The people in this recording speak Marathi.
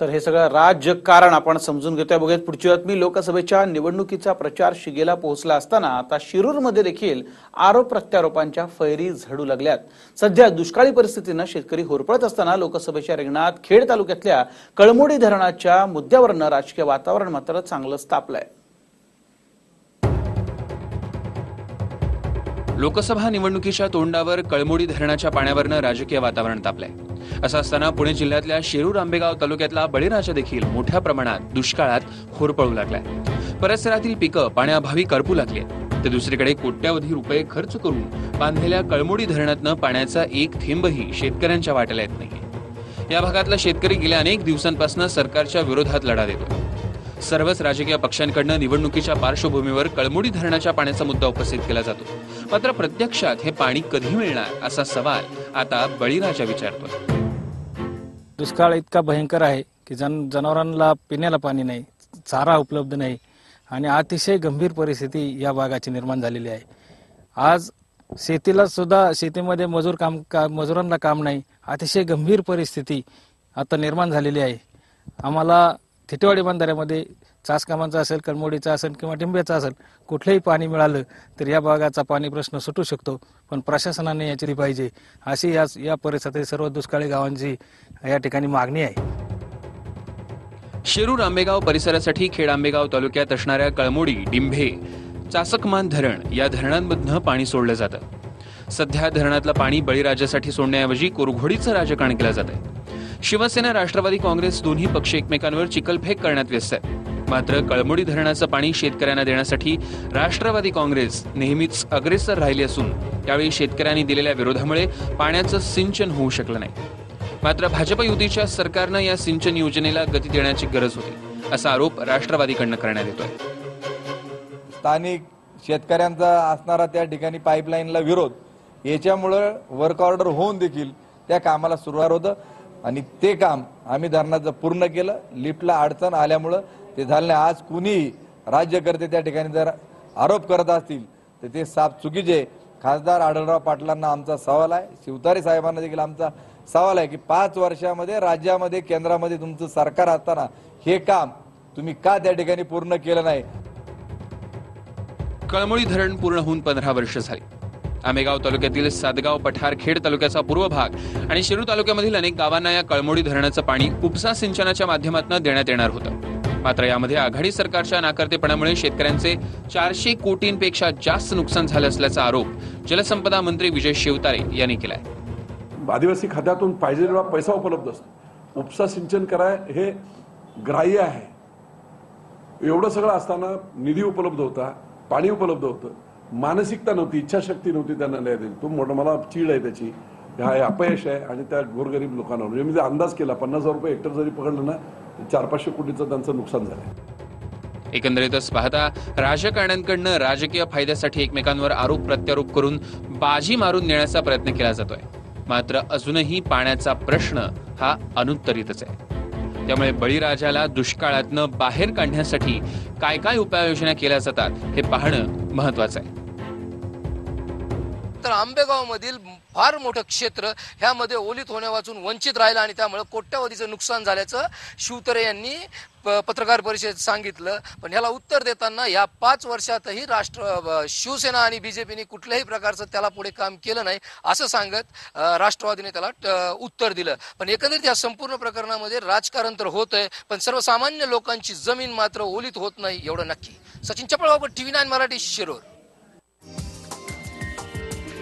तर हे सगळं राजकारण आपण समजून घेतोय. बघूयात पुढची बातमी. लोकसभेच्या निवडणुकीचा प्रचार शिगेला पोहोचला असताना आता शिरूरमध्ये देखील आरोप प्रत्यारोपांच्या फैरी झडू लागल्यात. सध्या दुष्काळी परिस्थितीनं शेतकरी होरपळत असताना लोकसभेच्या रिंगणात खेड तालुक्यातल्या कळमोडी धरणाच्या मुद्द्यावरनं राजकीय वातावरण मात्र चांगलंच तापलंय. लोकसभा निवडणुकीच्या तोंडावर कळमोडी धरणाच्या पाण्यावरनं राजकीय वातावरण तापलंय. असं असताना पुणे जिल्ह्यातल्या शेरूर आंबेगाव तालुक्यातला बळीराजा देखील मोठ्या प्रमाणात दुष्काळात होरपळू लागलाय. परिसरातील पिकं पाण्याअभावी करपू लागली तर दुसरीकडे कोट्यावधी रुपये खर्च करून बांधलेल्या कळमोडी धरणातनं पाण्याचा एक थेंबही शेतकऱ्यांच्या वाट्याला येत नाही या भागातला शेतकरी गेल्या अनेक दिवसांपासून सरकारच्या विरोधात लढा देतो सर्वच राजकीय पक्षांकडनं निवडणुकीच्या पार्श्वभूमीवर कळमुडी धरणाच्या पाण्याचा मुद्दा उपस्थित केला जातो. मात्र प्रत्यक्षात हे पाणी कधी मिळणार असा सवाल आता बळीराजा विचारतो दुष्काळ इतका भयंकर आहे की जन जनावरांना पिण्याला पाणी नाही चारा उपलब्ध नाही आणि अतिशय गंभीर परिस्थिती या भागाची निर्माण झालेली आहे. आज शेतीला सुद्धा शेतीमध्ये मजूर काम का मजुरांना काम नाही अतिशय गंभीर परिस्थिती आता निर्माण झालेली आहे. आम्हाला थिटेवाडी बंधाऱ्यामध्ये चास कामांचा असेल कलमोडीचा असेल किंवा टिंब्याचा असेल कुठलंही पाणी मिळालं तर या भागाचा पाणी प्रश्न सुटू शकतो. पण प्रशासनाने याची पाहिजे. अशी या या परिसरातील सर्व दुष्काळी गावांची या ठिकाणी मागणी आहे. शिरूर आंबेगाव परिसरासाठी खेड आंबेगाव तालुक्यात असणाऱ्या कळमोडी डिंभे चासकमान धरण या धरणांमधनं पाणी सोडलं जातं. सध्या धरणातलं पाणी बळीराजासाठी सोडण्याऐवजी कोरघोडीचं राजकारण केलं जात आहे शिवसेना राष्ट्रवादी काँग्रेस दोन्ही पक्ष एकमेकांवर चिखलफेक करण्यात व्यस्त आहेत. मात्र कळमोडी धरणाचं पाणी शेतकऱ्यांना देण्यासाठी राष्ट्रवादी काँग्रेस नेहमीच अग्रेसर राहिली असून त्यावेळी शेतकऱ्यांनी दिलेल्या विरोधामुळे पाण्याचं सिंचन होऊ शकलं नाही. मात्र भाजप युतीच्या सरकारनं या सिंचन योजनेला गती देण्याची गरज होती असा आरोप राष्ट्रवादीकडनं करण्यात येतोय. स्थानिक शेतकऱ्यांचा असणारा त्या ठिकाणी पाईपलाईनला विरोध याच्यामुळं वर्क ऑर्डर होऊन देखील त्या कामाला सुरुवात होतं. आणि ते काम आम्ही धरणाचं पूर्ण केलं. लिफ्टला अडचण आल्यामुळं ते झालं नाही. आज कुणीही राज्यकर्ते त्या ठिकाणी जर आरोप करत असतील तर ते साफ चुकीचे. खासदार आढळराव पाटलांना आमचा सवाल आहे. शिवतारे साहेबांना देखील आमचा सवाल आहे की पाच वर्षामध्ये राज्यामध्ये केंद्रामध्ये तुमचं सरकार असताना हे काम तुम्ही का त्या ठिकाणी पूर्ण केलं नाही? कळमळी धरण पूर्ण होऊन पंधरा वर्ष झाली. आमेगाव तालुक्यातील सातगाव पठार खेड तालुक्याचा पूर्व भाग आणि शिरूर तालुक्यामधील अनेक गावांना या कळमोडी धरणाचं पाणी उपसा सिंचनाच्या माध्यमातून देण्यात येणार होतं. मात्र यामध्ये आघाडी सरकारच्या नाकर्तेपणामुळे शेतकऱ्यांचे चारशे कोटींपेक्षा जास्त नुकसान झालं असल्याचा आरोप जलसंपदा मंत्री विजय शिवतारे यांनी केलाय. आदिवासी खात्यातून पाहिजे तेवढा पैसा उपलब्ध असतो. उपसा सिंचन कराय हे ग्राह्य आहे. एवढं सगळं असताना निधी उपलब्ध होता पाणी उपलब्ध होतं. मानसिकता नव्हती इच्छाशक्ती नव्हती त्यांना न्याय द्यायची तो मोठा मला चीड आहे त्याची. हा अपयश आहे आणि त्या गोरगरीब लोकांवर. म्हणजे मी अंदाज केला पन्नास हजार रुपये हेक्टर जरी पकडलं ना चार पाचशे कोटीचं त्यांचं नुकसान झालं एकंदरीतच पाहता राजकारण्यांकडनं राजकीय फायद्यासाठी एकमेकांवर आरोप प्रत्यारोप करून बाजी मारून नेण्याचा प्रयत्न केला जातोय. मात्र अजूनही पाण्याचा प्रश्न हा अनुत्तरितच आहे. त्यामुळे बळीराजाला दुष्काळातनं बाहेर काढण्यासाठी काय काय उपाययोजना केल्या जातात हे पाहणं महत्वाचं आहे. तर आंबेगावमधील फार मोठं क्षेत्र ह्यामध्ये ओलीत होण्यावाचून वंचित राहिलं आणि त्यामुळे कोट्यावधीचं नुकसान झाल्याचं शिवतरे यांनी प- पत्रकार परिषदेत सांगितलं. पण ह्याला उत्तर देताना या पाच वर्षातही राष्ट्र शिवसेना आणि बीजेपीने कुठल्याही प्रकारचं त्याला पुढे काम केलं नाही असं सांगत राष्ट्रवादीने त्याला ट- उत्तर दिलं. पण एकंदरीत या संपूर्ण प्रकरणामध्ये राजकारण तर होतंय पण सर्वसामान्य लोकांची जमीन मात्र ओलीत होत नाही एवढं नक्की. Sachin Chapalgaonkar TV nine Marathi शिरोर